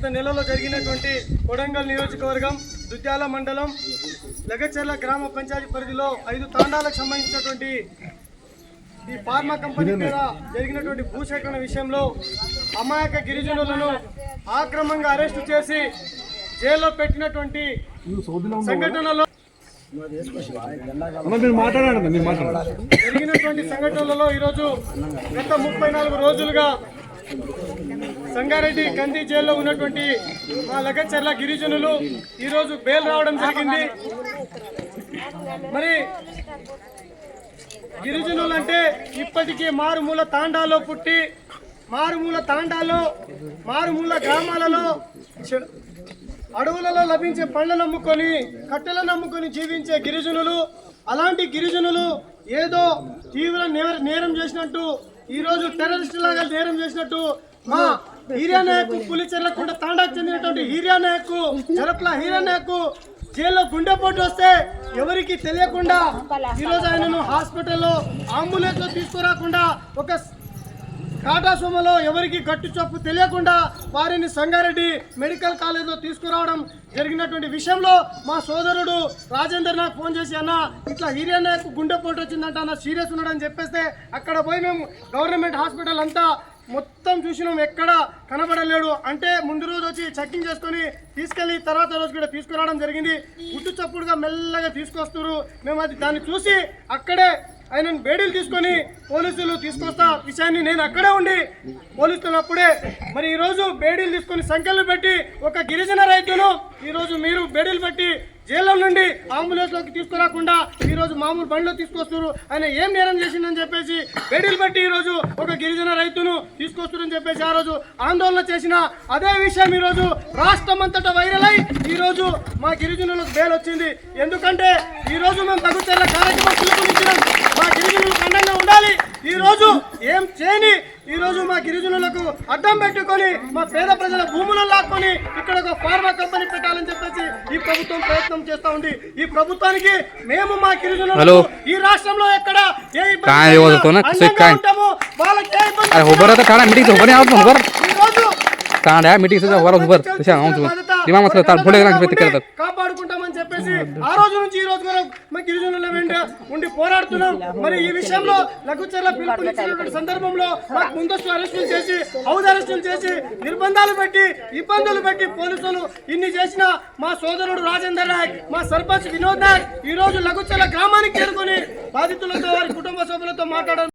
గత నెలలో జరిగినటువంటి కొడంగల్ నియోజకవర్గం దుద్యాల మండలం లగచర్ల గ్రామ పంచాయతీ పరిధిలో ఐదు తాండాలకు సంబంధించినటువంటి ఈ ఫార్మా కంపెనీ మీద జరిగినటువంటి భూసేకరణ విషయంలో అమాయక గిరిజనులను ఆక్రమంగా అరెస్టు చేసి జైల్లో పెట్టినటువంటి సంఘటనలో జరిగినటువంటి సంఘటనలలో ఈరోజు గత ముప్పై నాలుగు రోజులుగా సంగారెడ్డి కంది జైల్లో ఉన్నటువంటి మా లగచర్ల గిరిజనులు ఈరోజు బెయిల్ రావడం జరిగింది. మరి గిరిజనులు అంటే ఇప్పటికీ మారుమూల తాండాలో పుట్టి మారుమూల తాండాలో మారుమూల గ్రామాలలో అడవులలో లభించే పండ్లను నమ్ముకొని కట్టెలను నమ్ముకొని జీవించే గిరిజనులు అలాంటి గిరిజనులు ఏదో తీవ్ర నేర- నేరం చేసినట్టు ఈ రోజు టెర్రరిస్ట్ లాగా నేరం చేసినట్టు మా హీరియా నాయక్ పులిచెర్లకుంట తాండాకు చెందినటువంటి హీరియా నాయక్ జరప్ల హీరియా నాయక్ జైల్లో గుండెపోటు వస్తే ఎవరికి తెలియకుండా ఈరోజు ఆయనను హాస్పిటల్లో అంబులెన్స్లో తీసుకురాకుండా ఒక టాటా సోమలో ఎవరికి గట్టు చొప్పు తెలియకుండా వారిని సంగారెడ్డి మెడికల్ కాలేజ్లో తీసుకురావడం జరిగినటువంటి విషయంలో మా సోదరుడు రాజేందర్ నాకు ఫోన్ చేసి అన్న ఇట్లా హీరియన్నకు గుండెపోటు వచ్చిందంట అన్న సీరియస్ ఉన్నాడని చెప్పేస్తే అక్కడ పోయి మేము గవర్నమెంట్ హాస్పిటల్ అంతా మొత్తం చూసినాం ఎక్కడ కనబడలేడు. అంటే ముందు రోజు వచ్చి చెక్కింగ్ చేసుకొని తీసుకెళ్ళి తర్వాత రోజు కూడా తీసుకురావడం జరిగింది. గుట్టు చప్పుడుగా మెల్లగా తీసుకొస్తున్నారు. మేము అది దాన్ని చూసి అక్కడే ఆయనను బేడీలు తీసుకొని పోలీసులు తీసుకొస్తా విషయాన్ని నేను అక్కడే ఉండి పోలీసులప్పుడే మరి ఈరోజు బేడీలు తీసుకొని సంఖ్యలు పెట్టి ఒక గిరిజన రైతును ఈరోజు మీరు బేడీలు పెట్టి జైల్లో నుండి అంబులెన్స్లోకి తీసుకురాకుండా ఈరోజు మామూలు బండిలో తీసుకొస్తారు ఆయన ఏం నేరం చేసిందని చెప్పేసి బేడీలు పెట్టి ఈరోజు ఒక గిరిజన రైతును తీసుకొస్తారని చెప్పేసి ఆ రోజు ఆందోళన చేసిన అదే విషయం ఈరోజు రాష్ట్రం అంతటా వైరల్ అయి ఈ రోజు మా గిరిజనులకు బేల్ వచ్చింది ఎందుకంటే ఈ రోజు మేము తగ్గుతేల కార్యక్రమం పిలుపునిచ్చినాం మా గిరిజనులకు అండంగా ఉండాలి ఈ రోజు ఏం చేయని ఈ రోజు మా గిరిజనులకు అడ్డం పెట్టుకొని మా పేద ప్రజల భూములను లాక్కొని ఇక్కడ ఒక ఫార్మా కంపెనీ పెట్టాలని చెప్పేసి ఈ ప్రభుత్వం ప్రయత్నం చేస్తా ఉంది ఈ ప్రభుత్వానికి మేము మా గిరిజనులకు హలో. ఈ రాష్ట్రంలో ఎక్కడ ఏ ఇబ్బంది काय జరిగినా बोलतो ना? कसं అండగా काय? ఉంటాము. వాళ్ళకి ఏ ఇబ్బంది अरे उभं राहतं काढा मीटिंग उभं नाही आवडत उभं ఈ రోజు काढा मीटिंग वर उभं तशा दिमाग ఇమాం అసలు చెప్పేసి ఆ రోజు నుంచి ఈ రోజు వరకు మన గిరిజనుల వెంట ఉండి పోరాడుతున్నాం. మరి ఈ విషయంలో లఘుచర్ల పిలుపు సందర్భంలో మాకు ముందస్తు అరెస్టులు చేసి హౌస్ అరెస్టులు చేసి నిర్బంధాలు పెట్టి ఇబ్బందులు పెట్టి పోలీసులు ఇన్ని చేసిన మా సోదరుడు రాజేందర్ నాయక్ మా సర్పంచ్ వినోద్ నాయక్ ఈ రోజు లఘుచర్ల గ్రామానికి చేరుకొని బాధితులతో వారి కుటుంబ సభ్యులతో మాట్లాడారు.